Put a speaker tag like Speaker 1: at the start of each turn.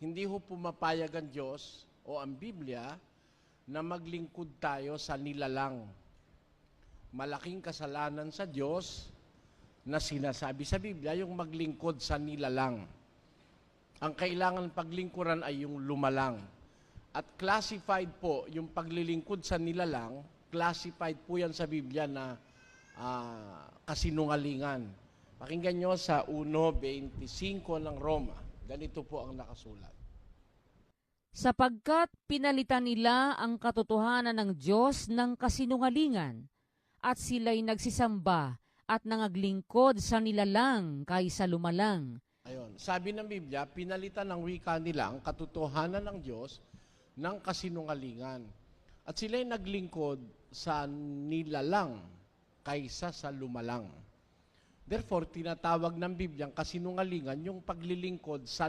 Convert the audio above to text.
Speaker 1: hindi ho pumapayag ang Diyos o ang Biblia na maglingkod tayo sa nilalang. Malaking kasalanan sa Diyos na sinasabi sa Biblia yung maglingkod sa nilalang. Ang kailangan paglingkuran ay yung lumalang. At classified po yung paglilingkod sa nilalang, classified po yan sa Biblia na ah, kasinungalingan. Pakinggan nyo sa 1.25 ng Roma. Ganito po ang nakasulat.
Speaker 2: sapagkat pinalitan nila ang katotohanan ng Diyos ng kasinungalingan, at sila'y nagsisamba at nangaglingkod sa nilalang kaysa lumalang.
Speaker 1: Ayon, sabi ng Biblia, pinalitan ng wika nila ang katotohanan ng Diyos ng kasinungalingan. At sila'y naglingkod sa nilalang kaysa sa lumalang. Therefore, tinatawag ng Biblia ang kasinungalingan yung paglilingkod sa